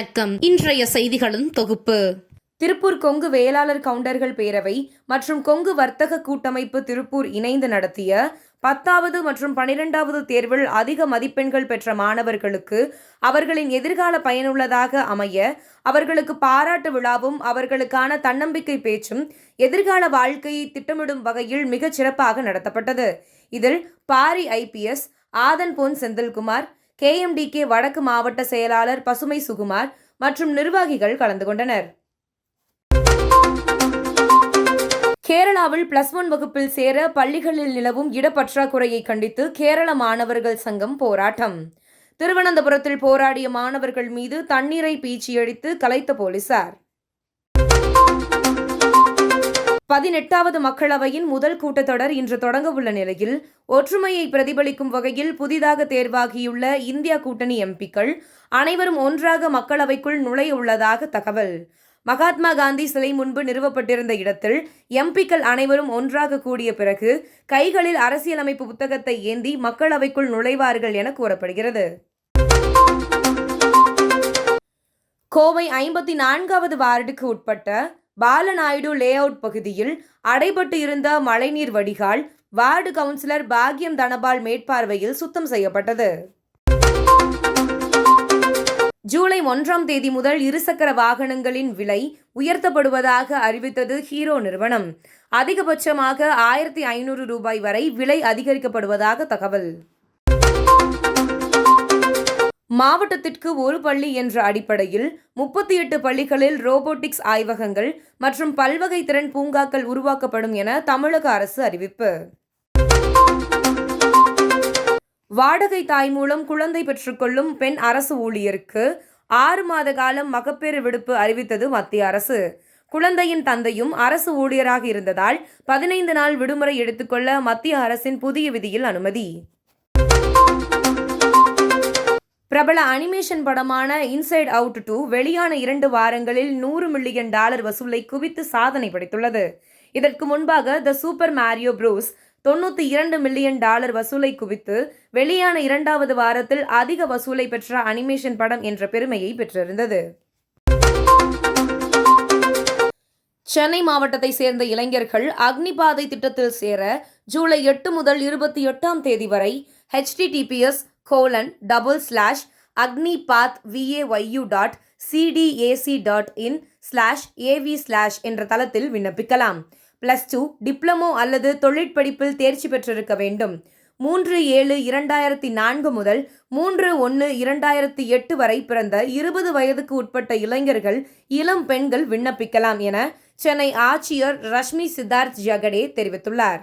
வணக்கம். இன்றைய செய்திகளின் தொகுப்பு. திருப்பூர் கொங்கு வேளாளர் கவுண்டர்கள் பேரவை மற்றும் கொங்கு வர்த்தக கூட்டமைப்பு திருப்பூர் இணைந்து நடத்திய பத்தாவது மற்றும் பனிரெண்டாவது தேர்வில் அதிக மதிப்பெண்கள் பெற்ற மாணவர்களுக்கு அவர்களின் எதிர்கால பயனுள்ளதாக அமைய அவர்களுக்கு பாராட்டு விழாவும் அவர்களுக்கான தன்னம்பிக்கை பேச்சும் எதிர்கால வாழ்க்கையை திட்டமிடும் வகையில் மிகச் சிறப்பாக நடத்தப்பட்டது. இதில் பாரி ஐபிஎஸ் ஆதன் பொன் செந்தில்குமார் கேஎம்டிகே வடக்கு மாவட்ட செயலாளர் பசுமை சுகுமார் மற்றும் நிர்வாகிகள் கலந்து கொண்டனர். கேரளாவில் பிளஸ் ஒன் வகுப்பில் சேர பள்ளிகளில் நிலவும் இடப்பற்றாக்குறையை கண்டித்து கேரள மாணவர்கள் சங்கம் போராட்டம். திருவனந்தபுரத்தில் போராடிய மாணவர்கள் மீது தண்ணீரை பீச்சியடித்து கலைத்த போலீசார். பதினெட்டாவது மக்களவையின் முதல் கூட்டத்தொடர் இன்று தொடங்கவுள்ள நிலையில் ஒற்றுமையை பிரதிபலிக்கும் வகையில் புதிதாக தேர்வாகியுள்ள இந்தியா கூட்டணி எம்பிக்கள் அனைவரும் ஒன்றாக மக்களவைக்குள் நுழைய உள்ளதாக தகவல். மகாத்மா காந்தி சிலை முன்பு நிறுவப்பட்டிருந்த இடத்தில் எம்பிக்கள் அனைவரும் ஒன்றாக கூடிய பிறகு கைகளில் அரசியலமைப்பு புத்தகத்தை ஏந்தி மக்களவைக்குள் நுழைவார்கள் என கூறப்படுகிறது. கோவை ஐம்பத்தி நான்காவது வார்டுக்கு உட்பட்ட பாலநாயுடு லே அவுட் பகுதியில் அடைபட்டு இருந்த மழைநீர் வடிகால் வார்டு கவுன்சிலர் பாக்யம் தனபால் மேற்பார்வையில் சுத்தம் செய்யப்பட்டது. ஜூலை ஒன்றாம் தேதி முதல் இருசக்கர வாகனங்களின் விலை உயர்த்தப்படுவதாக அறிவித்தது ஹீரோ நிறுவனம். அதிகபட்சமாக ஆயிரத்தி ஐநூறு ரூபாய் வரை விலை அதிகரிக்கப்படுவதாக தகவல். மாவட்டத்திற்கு ஒரு பள்ளி என்ற அடிப்படையில் முப்பத்தி எட்டு பள்ளிகளில் ரோபோட்டிக்ஸ் ஆய்வகங்கள் மற்றும் பல்வகை திறன் பூங்காக்கள் உருவாக்கப்படும் என தமிழக அரசு அறிவிப்பு. வாடகை தாய் மூலம் குழந்தை பெற்றுக்கொள்ளும் பெண் அரசு ஊழியருக்கு ஆறு மாத காலம் மகப்பேறு விடுப்பு அறிவித்தது மத்திய அரசு. குழந்தையின் தந்தையும் அரசு ஊழியராக இருந்ததால் பதினைந்து நாள் விடுமுறை எடுத்துக்கொள்ள மத்திய அரசின் புதிய விதியில் அனுமதி. பிரபல அனிமேஷன் படமான இன்சைட் அவுட் டூ வெளியான இரண்டு வாரங்களில் நூறு மில்லியன் டாலர் வசூலை குவித்து சாதனை படைத்துள்ளது. இதற்கு முன்பாக த சூப்பர் மேரியோ ப்ரூஸ் தொண்ணூற்றி இரண்டு மில்லியன் டாலர் வசூலை குவித்து வெளியான இரண்டாவது வாரத்தில் அதிக வசூலை பெற்ற அனிமேஷன் படம் என்ற பெருமையை பெற்றிருந்தது. சென்னை மாவட்டத்தை சேர்ந்த இளைஞர்கள் அக்னிபாதை திட்டத்தில் சேர ஜூலை எட்டு முதல் இருபத்தி எட்டாம் தேதி வரை HTTPS colon double slash Agnipath Vayu dot CDAC dot in slash AV slash என்ற தளத்தில் விண்ணப்பிக்கலாம். பிளஸ் டூ டிப்ளமோ அல்லது தொழிற்படிப்பில் தேர்ச்சி பெற்றிருக்க வேண்டும். மூன்று ஏழு இரண்டாயிரத்தி நான்கு முதல் மூன்று ஒன்று இரண்டாயிரத்தி எட்டு வரை பிறந்த இருபது வயதுக்கு உட்பட்ட இளைஞர்கள் இளம் பெண்கள் விண்ணப்பிக்கலாம் என சென்னை ஆட்சியர் ரஷ்மி சித்தார்த் ஜகடே தெரிவித்துள்ளார்.